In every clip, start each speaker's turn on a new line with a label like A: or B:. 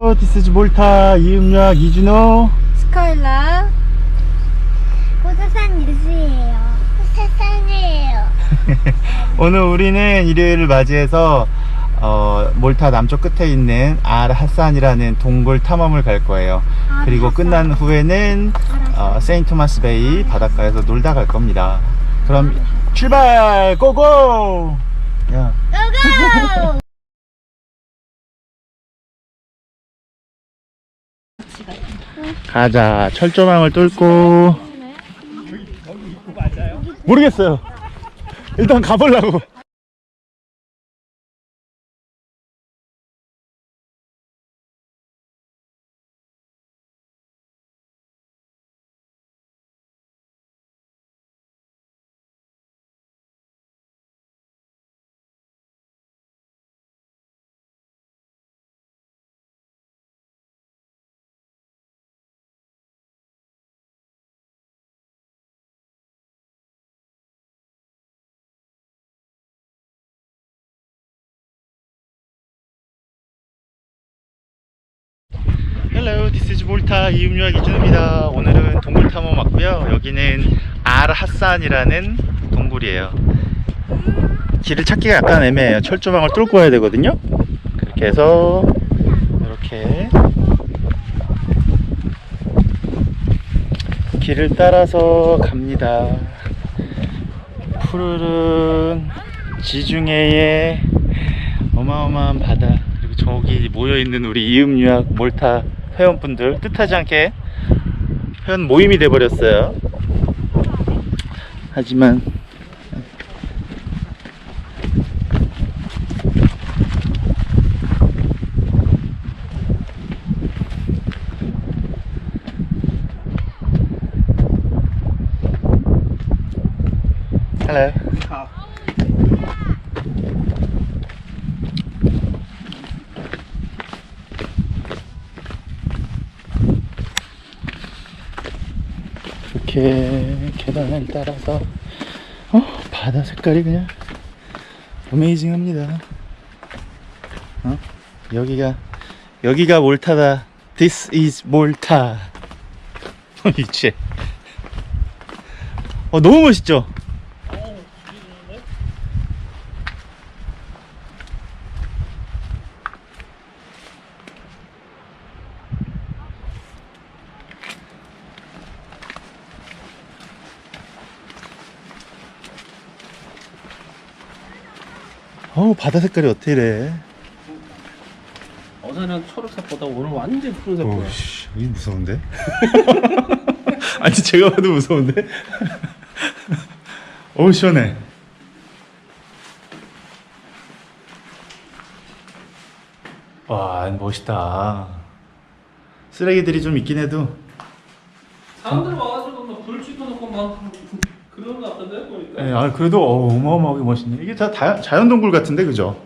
A: 어, 디스즈 몰타 이음유학 이준호
B: 스카일라
C: 호사산 뉴스예요. 호사산이에요.
A: 오늘 우리는 일요일을 맞이해서 어, 몰타 남쪽 끝에 있는 알 하산이라는 동굴 탐험을 갈 거예요.
C: 알
A: 그리고. 끝난 후에는 어, 세인트 토마스 베이 바닷가에서 놀다 갈 겁니다. 그럼 출발 고고! 야,
C: 고고!
A: 가자 철조망을 뚫고 모르겠어요. 일단 가보려고. 몰타 이음유학 이준호입니다. 오늘은 동굴 탐험 왔고요. 여기는 알 하산이라는 동굴이에요. 길을 찾기가 약간 애매해요. 철조망을 뚫고 와야 되거든요. 그렇게 해서 이렇게 길을 따라서 갑니다. 푸르른 지중해의 어마어마한 바다 그리고 저기 모여있는 우리 이음유학 몰타 회원분들 뜻하지 않게 회원 모임이 돼버렸어요. 하지만 이렇게 계단을 따라서 어 바다 색깔이 그냥 어메이징합니다. 어 여기가 여기가 몰타다. This is 몰타. 어 너무 멋있죠. 어 바다 색깔이 어떻게 이래?
D: 어제는 초록색보다 오늘 완전 푸른색 보여.
A: 오씨 이 무서운데? 아니 제가 봐도 무서운데? 어우 시원해 와 멋있다 쓰레기들이 좀 있긴 해도
D: 사람들 와가지고 막불 쥐어놓고 막 그러는 것 같던데 보니까.
A: 예, 아, 그래도 어, 어마어마하게 멋있네 이게 다, 다 자연 동굴 같은데 그죠?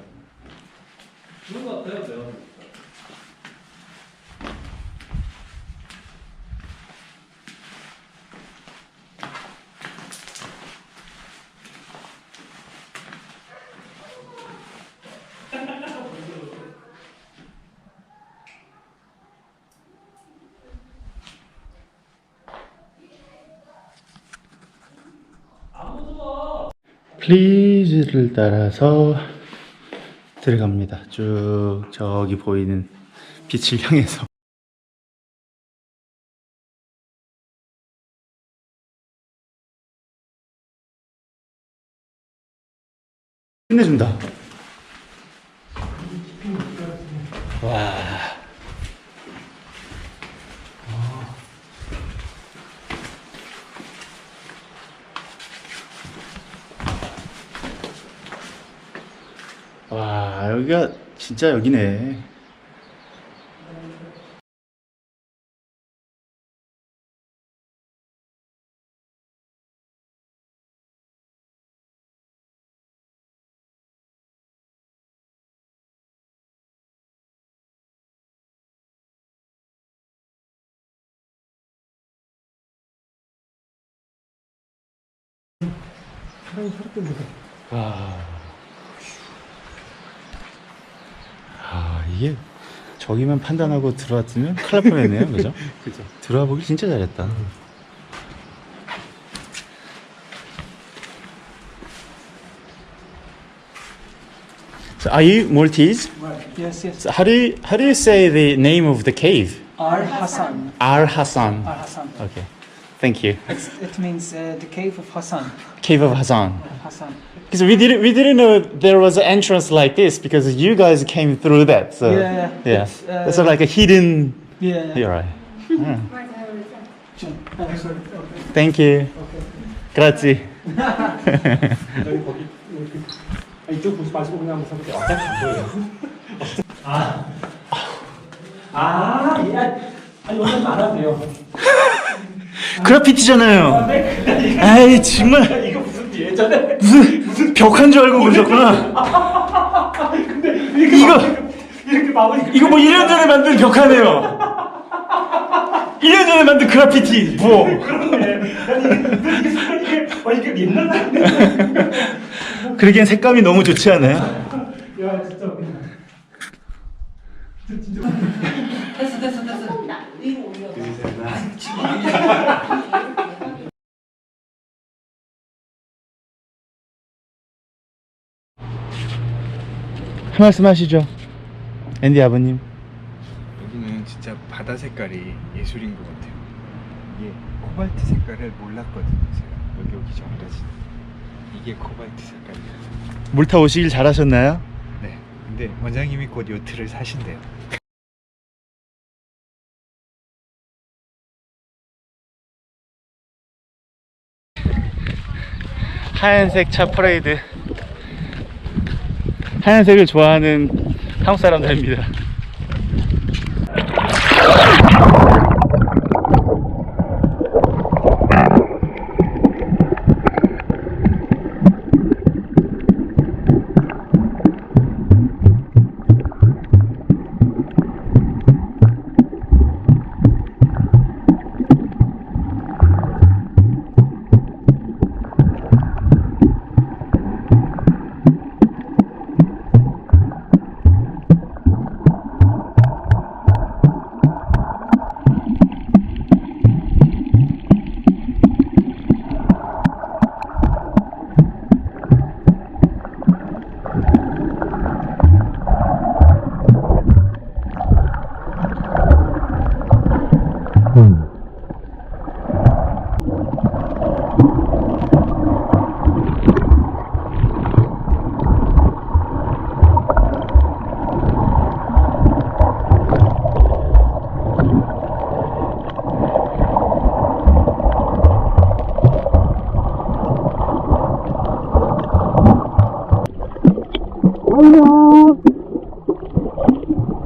A: 플리즈를 따라서 들어갑니다. 쭉 저기 보이는 빛을 향해서. 끝내준다. 와. 와 여기가 진짜 여기네 와. 아, 이 게 저기만 판단하고 들어왔으면 큰일 날 뻔했네요. 그죠?
D: 그죠.
A: 들어와 보길 진짜 잘했다. So are you Maltese?
B: Right. Yes, yes.
A: So how do you, how do you say the name of the cave?
B: Ar Hassan.
A: Al Hassan.
B: Ar Hassan.
A: Okay, thank you.
B: It's, it means uh, the cave of Hassan.
A: Cave of Hassan.
B: Hassan.
A: Because we didn't we didn't know there was an entrance like this because you guys came through that. So
B: Yeah,
A: yeah,
B: it's, uh,
A: it's sort of like a hidden.
B: Yeah.
A: You're right.
B: Sure. Uh, sorry. Okay.
A: Thank you. Grazie.
D: 여기 거기 이렇게 아, 이쪽 보지 마시고 그냥 한번 서보세요. 어차피 안 보여요. 아, 아, 예. 아니 원래 말안 돼요.
A: 그래피티잖아요. 에이 정말
D: 이거 무슨 예전에
A: 무슨 벽한 줄 알고 그러셨구나. 이거
D: 이렇게 마무리
A: 이거 뭐 1년 전에 만든 벽화네요. 1년 전에 만든 그래피티. 뭐.
D: 어 이게 옛날
A: 그러기엔 색감이 너무 좋지 않아요?
D: 야 진짜 웃긴다. 됐어 됐어 됐어.
A: 한 말씀 하시죠. 앤디 아버님.
E: 여기는 진짜 바다 색깔이 예술인 것 같아요. 이게 코발트 색깔을 몰랐거든요. 제가 여기 오기 전까지 이게 코발트 색깔이에요.
A: 몰타 오시길 잘하셨나요?
E: 네. 근데 원장님이 곧 요트를 사신대요.
A: 하얀색 차 퍼레이드. 하얀색을 좋아하는 한국 사람들입니다.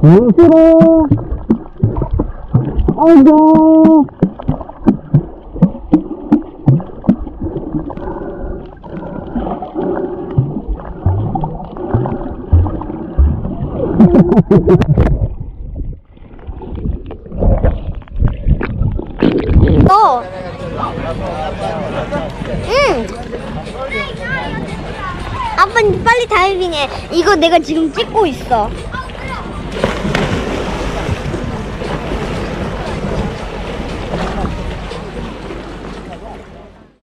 C: 너. 응. 아빠 빨리 다이빙해. 이거 내가 지금 찍고 있어.